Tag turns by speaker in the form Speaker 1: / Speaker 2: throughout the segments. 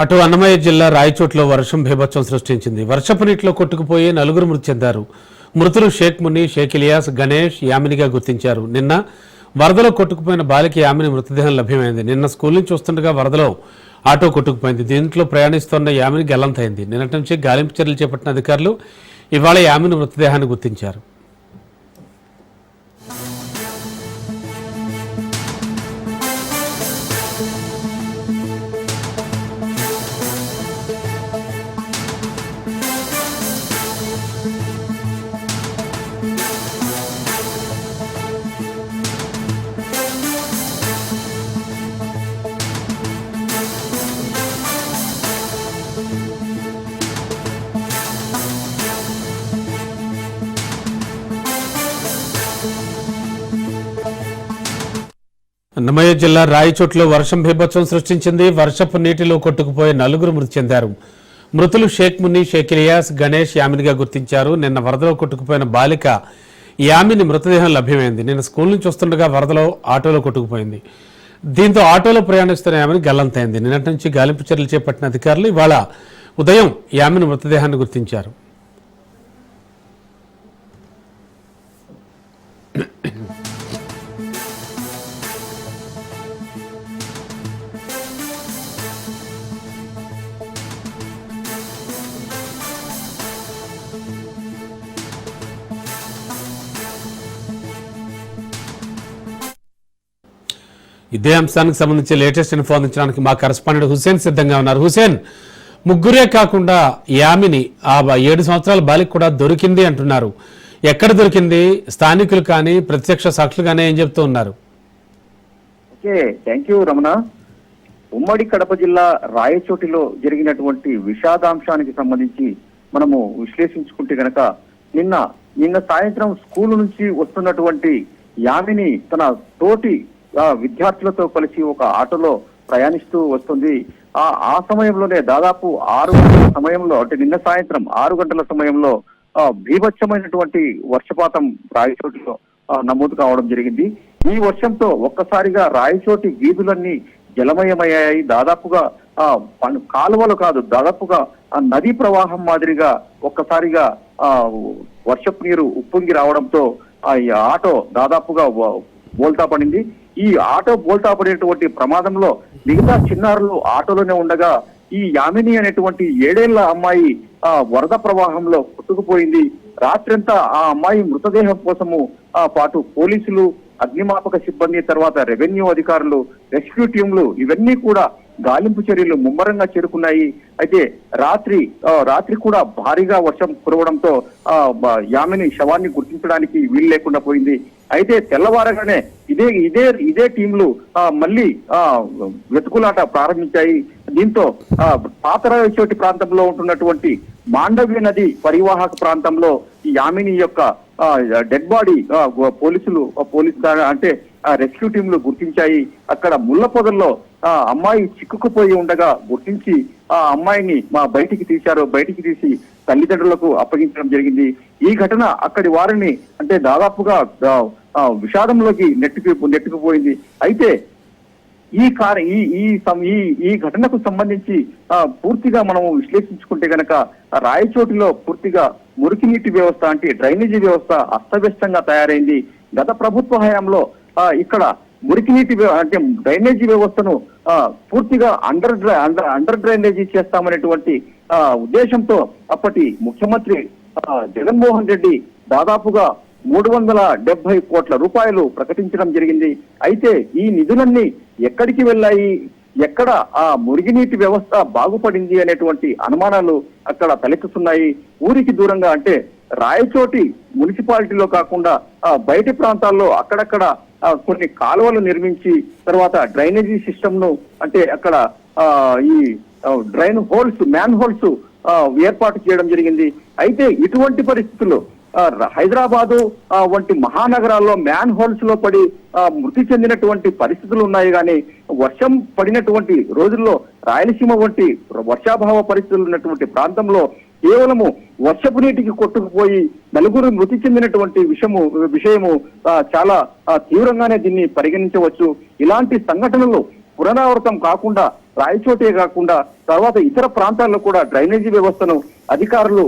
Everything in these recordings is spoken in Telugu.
Speaker 1: అటు అన్నమయ్య జిల్లా రాయచోట్లో వర్షం భీభత్సం సృష్టించింది. వర్షపు నీటిలో కొట్టుకుపోయి నలుగురు మృతి చెందారు. మృతులు షేక్ ముని షేక్ ఇలియాస్ గణేష్ యామినిగా గుర్తించారు. నిన్న వరదలో కొట్టుకుపోయిన బాలిక యామిని మృతదేహం లభ్యమైంది. నిన్న స్కూల్ నుంచి వస్తుండగా వరదలో ఆటో కొట్టుకుపోయింది. దీంట్లో ప్రయాణిస్తున్న యామిని గల్లంతైంది. నిన్నటి నుంచి గాలింపు చర్యలు చేపట్టిన అధికారులు ఇవాళ యామిని మృతదేహాన్ని గుర్తించారు. అన్నమయ్య జిల్లా రాయచోట్లో వర్షం బీభత్సం సృష్టించింది. వర్షపు నీటిలో కొట్టుకుపోయి నలుగురు మృతి చెందారు. మృతులు షేక్ ముని షేక్ ఇలియాస్ గణేష్ యామినిగా గుర్తించారు. నిన్న వరదలో కొట్టుకుపోయిన బాలిక యామిని మృతదేహం లభ్యమైంది. నిన్న స్కూల్ నుంచి వస్తుండగా వరదలో ఆటోలో కొట్టుకుపోయింది. దీంతో ఆటోలో ప్రయాణిస్తున్న యామిని గల్లంతైంది. నిన్నటి నుంచి గాలింపు చర్యలు చేపట్టిన అధికారులు ఇవాళ ఉదయం యామిని మృతదేహాన్ని గుర్తించారు. ఇదే అంశానికి సంబంధించి లేటెస్ట్ ఇన్ఫో అందించడానికి మా కరెస్పాండెంట్ హుసేన్ సిద్ధంగా ఉన్నారు. హుసేన్ ముగ్గురే కాకుండా యామిని ఆ ఏడు సంవత్సరాల బాలిక కూడా దొరికింది అంటున్నారు. ఎక్కడ దొరికింది? స్థానికులు కానీ ప్రత్యక్ష సాక్షులు కానీ ఏం చెప్తూ ఉన్నారు?
Speaker 2: Okay thank you Ramana. ఉమ్మడి కడప జిల్లా రాయచోటిలో జరిగినటువంటి విషాదాంశానికి సంబంధించి మనము విశ్లేషించుకుంటే గనక నిన్న నిన్న సాయంత్రం స్కూల్ నుంచి వస్తున్నటువంటి యామిని తన తోటి విద్యార్థులతో కలిసి ఒక ఆటోలో ప్రయాణిస్తూ వస్తుంది. ఆ ఆ సమయంలోనే దాదాపు ఆరు గంటల సమయంలో అంటే నిన్న సాయంత్రం ఆరు గంటల సమయంలో భీభత్సమైనటువంటి వర్షపాతం రాయచోటిలో నమోదు కావడం జరిగింది. ఈ వర్షంతో ఒక్కసారిగా రాయచోటి వీధులన్నీ జలమయమయ్యాయి. దాదాపుగా కాలువలు కాదు దాదాపుగా నదీ ప్రవాహం మాదిరిగా ఒక్కసారిగా వర్షపు నీరు ఉప్పొంగి రావడంతో ఆ ఈ ఆటో దాదాపుగా బోల్తా పడింది. ఈ ఆటో బోల్తా పడినటువంటి ప్రమాదంలో మిగతా చిన్నారులు ఆటోలోనే ఉండగా ఈ యామిని అనేటువంటి ఏడేళ్ళ అమ్మాయి ఆ వరద ప్రవాహంలో కొట్టుకుపోయింది. రాత్రంతా ఆ అమ్మాయి మృతదేహం కోసము ఆ పాటు పోలీసులు అగ్నిమాపక సిబ్బంది తర్వాత రెవెన్యూ అధికారులు రెస్క్యూ టీంలు ఇవన్నీ కూడా గాలింపు చర్యలు ముమ్మరంగా చేరుకున్నాయి. అయితే రాత్రి రాత్రి కూడా భారీగా వర్షం కురవడంతో ఆ యామిని శవాన్ని గుర్తించడానికి వీలు లేకుండా పోయింది. అయితే తెల్లవారగానే ఇదే ఇదే ఇదే టీంలు మళ్ళీ ఆ వెతుకులాట ప్రారంభించాయి. దీంతో ఆ, పాతరాయచోటి ప్రాంతంలో ఉంటున్నటువంటి మాండవ్య నది పరివాహక ప్రాంతంలో ఈ యామిని యొక్క డెడ్ బాడీ పోలీసులు పోలీస్ పోలీసు అంటే రెస్క్యూ టీంలు గుర్తించాయి. అక్కడ ముళ్ళ పొదల్లో ఆ అమ్మాయి చిక్కుకుపోయి ఉండగా గుర్తించి ఆ అమ్మాయిని మా బయటికి తీశారు. బయటికి తీసి తల్లిదండ్రులకు అప్పగించడం జరిగింది. ఈ ఘటన అక్కడి వారిని అంటే దాదాపుగా విషాదంలోకి నెట్టుకు నెట్టుకుపోయింది. అయితే ఈ కార ఈ ఈ ఈ ఈ ఘటనకు సంబంధించి పూర్తిగా మనము విశ్లేషించుకుంటే గనక రాయచోటిలో పూర్తిగా మురికి నీటి వ్యవస్థ అంటే డ్రైనేజీ వ్యవస్థ అస్తవ్యస్తంగా తయారైంది. గత ప్రభుత్వ హయాంలో ఇక్కడ మురికి నీటి అంటే డ్రైనేజీ వ్యవస్థను పూర్తిగా under dry under under drainage చేస్తామనేటువంటి ఉద్దేశంతో అప్పటి ముఖ్యమంత్రి జగన్మోహన్ రెడ్డి దాదాపుగా మూడు వందల డెబ్బై కోట్ల రూపాయలు ప్రకటించడం జరిగింది. అయితే ఈ నిధులన్నీ ఎక్కడికి వెళ్ళాయి? ఎక్కడ ఆ మురిగినీటి వ్యవస్థ బాగుపడింది అనేటువంటి అనుమానాలు అక్కడ తలెత్తుతున్నాయి. ఊరికి దూరంగా అంటే రాయచోటి మున్సిపాలిటీలో కాకుండా ఆ బయటి ప్రాంతాల్లో అక్కడక్కడ కొన్ని కాలువలు నిర్మించి తర్వాత డ్రైనేజీ సిస్టమ్ను అంటే అక్కడ ఆ ఈ డ్రైన్ హోల్స్ మ్యాన్ హోల్స్ ఏర్పాటు చేయడం జరిగింది. అయితే ఇటువంటి పరిస్థితుల్లో హైదరాబాదు వంటి మహానగరాల్లో మ్యాన్ హోల్స్లో పడి మృతి చెందినటువంటి పరిస్థితులు ఉన్నాయి కానీ వర్షం పడినటువంటి రోజుల్లో రాయలసీమ వంటి వర్షాభావ పరిస్థితులు ఉన్నటువంటి ప్రాంతంలో కేవలము వర్షపు నీటికి కొట్టుకుపోయి నలుగురు మృతి చెందినటువంటి విషయము విషయము చాలా తీవ్రంగానే దీన్ని పరిగణించవచ్చు. ఇలాంటి సంఘటనలు పునరావృతం కాకుండా రాయచోటే కాకుండా తర్వాత ఇతర ప్రాంతాల్లో కూడా డ్రైనేజీ వ్యవస్థను అధికారులు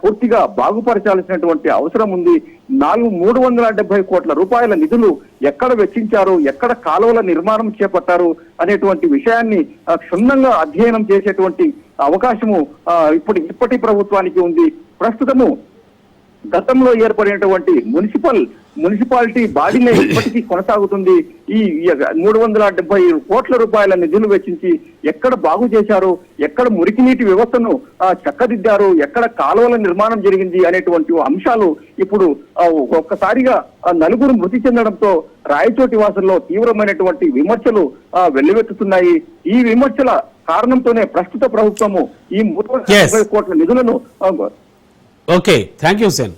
Speaker 2: పూర్తిగా బాగుపరచాల్సినటువంటి అవసరం ఉంది. నాలుగు మూడు వందల డెబ్బై కోట్ల రూపాయల నిధులు ఎక్కడ వెచ్చించారు ఎక్కడ కాలువల నిర్మాణం చేపట్టారు అనేటువంటి విషయాన్ని క్షుణ్ణంగా అధ్యయనం చేసేటువంటి అవకాశము ఇప్పటి ఇప్పుడు ఇప్పటి ప్రభుత్వానికి ఉంది. ప్రస్తుతము గతంలో ఏర్పడినటువంటి మున్సిపల్ మున్సిపాలిటీ బాడీనే ఇప్పటికీ కొనసాగుతుంది. ఈ మూడు వందల డెబ్బై కోట్ల రూపాయల నిధులు వెచ్చించి ఎక్కడ బాగు చేశారు? ఎక్కడ మురికి నీటి వ్యవస్థను చక్కదిద్దారు? ఎక్కడ కాలువల నిర్మాణం జరిగింది? అనేటువంటి అంశాలు ఇప్పుడు ఒక్కసారిగా నలుగురు మృతి చెందడంతో రాయచోటి వాసుల్లో తీవ్రమైనటువంటి విమర్శలు వెల్లువెత్తుతున్నాయి. ఈ విమర్శల కారణంతోనే ప్రస్తుత ప్రభుత్వము ఈ మూడు కోట్ల నిధులను
Speaker 1: ఓకే థ్యాంక్ యూ హుసేన్